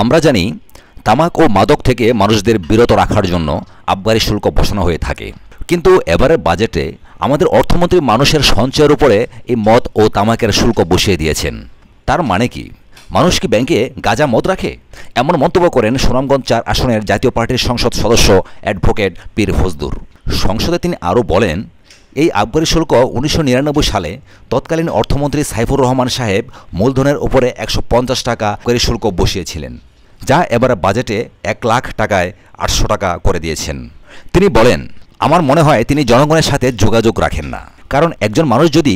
আমরা জানি তামাক ও মাদক থেকে মানুষদের বিরত রাখার জন্য আবগারি শুল্ক বসানো হয়ে থাকে। কিন্তু এবারের বাজেটে আমাদের অর্থমন্ত্রী মানুষের সঞ্চয়ের উপরে এই মদ ও তামাকের শুল্ক বসিয়ে দিয়েছেন। তার মানে কি? মানুষ কি ব্যাংকে গাঁজা মদ রাখে? এমন মন্তব্য করেন সুনামগঞ্জ চার আসনের জাতীয় পার্টির সংসদ সদস্য অ্যাডভোকেট পীর ফজদুর সংসদে তিনি আরও বলেন এই আবগারি শুল্ক উনিশশো নিরানব্বই সালে তৎকালীন অর্থমন্ত্রী সাইফুর রহমান সাহেব মূলধনের উপরে একশো পঞ্চাশ টাকা করে শুল্ক বসিয়েছিলেন, যা এবার বাজেটে এক লাখ টাকায় আটশো টাকা করে দিয়েছেন। তিনি বলেন, আমার মনে হয় তিনি জনগণের সাথে যোগাযোগ রাখেন না। কারণ একজন মানুষ যদি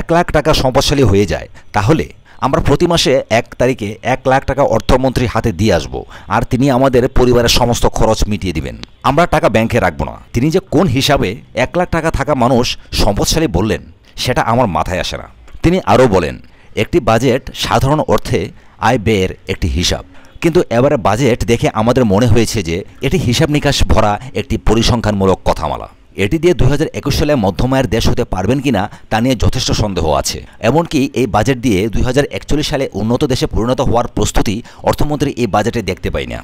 এক লাখ টাকা সম্পদশালী হয়ে যায়, তাহলে আমরা প্রতি মাসে এক তারিখে এক লাখ টাকা অর্থমন্ত্রী হাতে দিয়ে আসব আর তিনি আমাদের পরিবারের সমস্ত খরচ মিটিয়ে দিবেন। আমরা টাকা ব্যাংকে রাখব না। তিনি যে কোন হিসাবে এক লাখ টাকা থাকা মানুষ সম্পদশালী বললেন, সেটা আমার মাথায় আসে না। তিনি আরও বলেন, একটি বাজেট সাধারণ অর্থে আয় ব্যয়ের একটি হিসাব। কিন্তু এবারে বাজেট দেখে আমাদের মনে হয়েছে যে, এটি হিসাব নিকাশ ভরা একটি পরিসংখ্যানমূলক কথামালা। এটি দিয়ে দুই হাজার একুশ সালে মধ্যমায়ের দেশ হতে পারবেন কিনা তা নিয়ে যথেষ্ট সন্দেহ আছে। এমনকি এই বাজেট দিয়ে দুই হাজার একচল্লিশ সালে উন্নত দেশে পরিণত হওয়ার প্রস্তুতি অর্থমন্ত্রী এই বাজেটে দেখতে পাই না।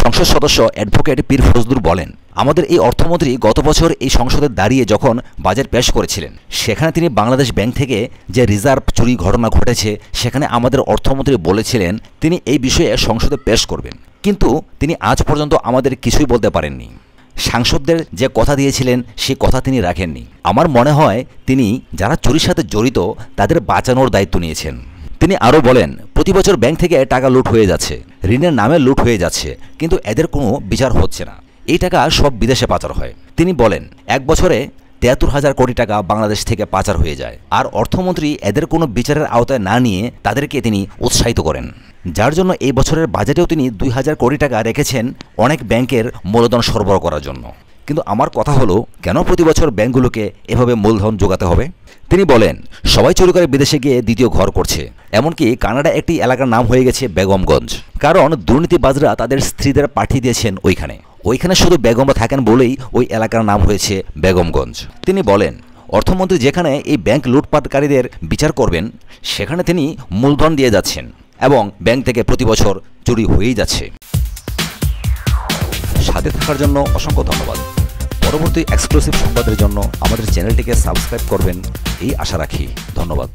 সংসদ সদস্য অ্যাডভোকেট পীর ফজদুর বলেন, আমাদের এই অর্থমন্ত্রী গত বছর এই সংসদে দাঁড়িয়ে যখন বাজেট পেশ করেছিলেন, সেখানে তিনি বাংলাদেশ ব্যাংক থেকে যে রিজার্ভ চুরি ঘটনা ঘটেছে, সেখানে আমাদের অর্থমন্ত্রী বলেছিলেন তিনি এই বিষয়ে সংসদে পেশ করবেন। কিন্তু তিনি আজ পর্যন্ত আমাদের কিছুই বলতে পারেননি। সাংসদদের যে কথা দিয়েছিলেন, সে কথা তিনি রাখেননি। আমার মনে হয় তিনি যারা চুরির সাথে জড়িত, তাদের বাঁচানোর দায়িত্ব নিয়েছেন। তিনি আরও বলেন, প্রতি বছর ব্যাংক থেকে টাকা লুট হয়ে যাচ্ছে। ঋণের নামে লুট হয়ে যাচ্ছে, কিন্তু এদের কোনো বিচার হচ্ছে না। এই টাকা সব বিদেশে পাচার হয়। তিনি বলেন, এক বছরে তেয়াত্তর হাজার কোটি টাকা বাংলাদেশ থেকে পাচার হয়ে যায়। আর অর্থমন্ত্রী এদের কোনো বিচারের আওতায় না নিয়ে তাদেরকে তিনি উৎসাহিত করেন। যার জন্য এই বছরের বাজেটেও তিনি দুই হাজার কোটি টাকা রেখেছেন অনেক ব্যাংকের মূলধন সরবরাহ করার জন্য। কিন্তু আমার কথা হলো, কেন প্রতি বছর ব্যাংকগুলোকে এভাবে মূলধন যোগাতে হবে? তিনি বলেন, সবাই চুরি করে বিদেশে গিয়ে দ্বিতীয় ঘর করছে। এমনকি কানাডা একটি এলাকার নাম হয়ে গেছে বেগমগঞ্জ। কারণ দুর্নীতিবাজরা তাদের স্ত্রীদের পাঠিয়ে দিয়েছেন ওইখানে। ওইখানে শুধু বেগমরা থাকেন বলেই ওই এলাকার নাম হয়েছে বেগমগঞ্জ। তিনি বলেন, অর্থমন্ত্রী যেখানে এই ব্যাংক লুটপাটকারীদের বিচার করবেন, সেখানে তিনি মূলধন দিয়ে যাচ্ছেন এবং ব্যাংক থেকে প্রতি বছর চুরি হয়েই যাচ্ছে। সাথে থাকার জন্য অসংখ্য ধন্যবাদ। পরবর্তী এক্সক্লুসিভ সংবাদের জন্য আমাদের চ্যানেলটিকে সাবস্ক্রাইব করবেন, এই আশা রাখি। ধন্যবাদ।